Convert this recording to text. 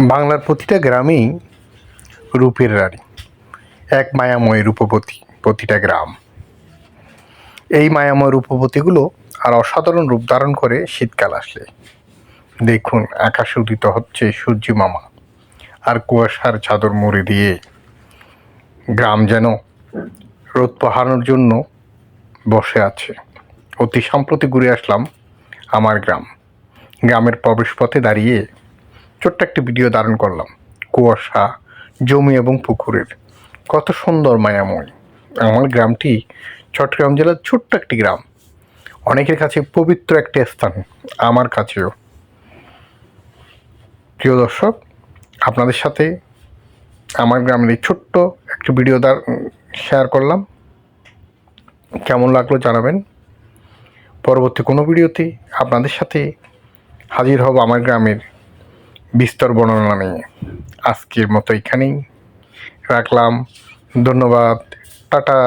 বাংলার প্রতিটা গ্রামেই রূপের রানী, এক মায়াময় রূপবতী প্রতিটা গ্রাম। এই মায়াময় রূপবতীগুলো আর অসাধারণ রূপ ধারণ করে শীতকাল আসলে। দেখুন, আকাশে উদিত হচ্ছে সূর্য মামা আর কুয়াশার চাদর মুড়ে দিয়ে। গ্রাম যেন রোদ পোহানোর জন্য বসে আছে। অতি সম্প্রতি ঘুরে আসলাম আমার গ্রাম। গ্রামের প্রবেশপথে দাঁড়িয়ে ছোট্ট একটি ভিডিও ধারণ করলাম। কুয়াশা, জমি এবং পুকুরের। কত সুন্দর মায়াময়। আমার গ্রামটি চট্টগ্রাম জেলার ছোট্ট একটি গ্রাম। অনেকের কাছে পবিত্র একটি স্থান, আমার কাছেও। প্রিয় দর্শক, আপনাদের সাথে আমার গ্রামের এই ছোট্ট একটি ভিডিও দ্বার শেয়ার করলাম। কেমন লাগল জানাবেন। পরবর্তী কোনো ভিডিওতে আপনাদের সাথে হাজির হব আমার গ্রামের বিস্তর বর্ণনা নিয়ে আজকের মতো এখানেই রাখলাম। ধন্যবাদ। টাটা।